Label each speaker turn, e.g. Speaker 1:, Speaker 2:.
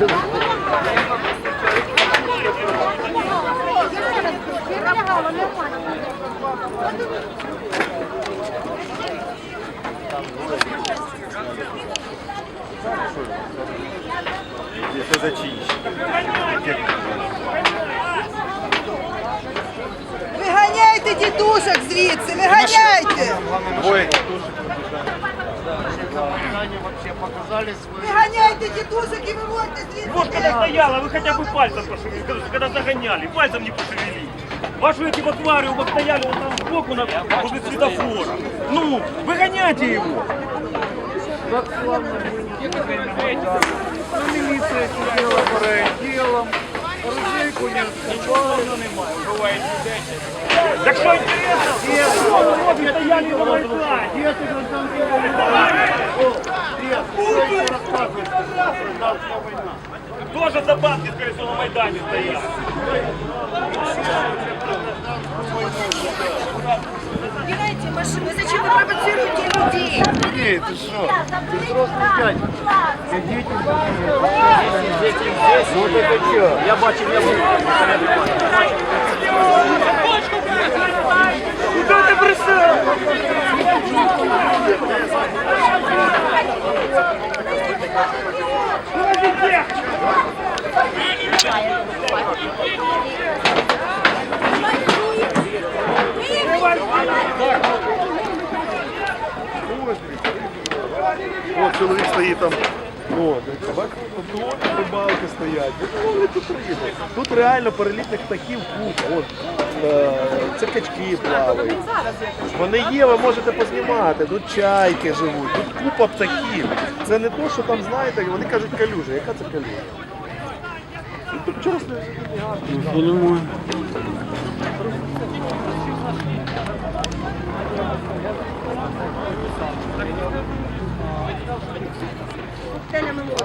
Speaker 1: Я зачищено.
Speaker 2: Виганяйте дідушок звідси, виганяйте!
Speaker 1: Двоє
Speaker 2: Виганяйте дідушок і виводьте звідси!
Speaker 3: Вот когда стояла, вы хотя бы пальцем пошевелили, когда, когда загоняли, пальцем не пошевелили. Ваши эти в аквариумах стояли вот там сбоку на, возле светофора. Ну, выгоняйте его.
Speaker 4: Міліція сиділа По райвідділам, оружейку не Нічого немає, буває людей.
Speaker 3: Так что є Вот вы стояли и волокла.
Speaker 4: Де ти гражданська війна? О, де? Що їй розказуєш? Гражданська війна.
Speaker 3: Тоже за банки, скорее всего, на Майдане стояли.
Speaker 5: Убирайте зачем вы провоцируете людей?
Speaker 4: Ні, ти що? Ти взрослий дядько. Сидіть Ну так а що? Я бачив, я був.
Speaker 1: Чоловік стоїть там. О, тут рибалки стоять. Ну, вони тут риби. Тут реально перелітних птахів купа. От, е, це качки плавають. Вони є, ви можете познімати. Тут чайки живуть, тут купа птахів. Це не то, що там, знаєте, вони кажуть калюжа. Яка це калюжа? Тут вчора стояли.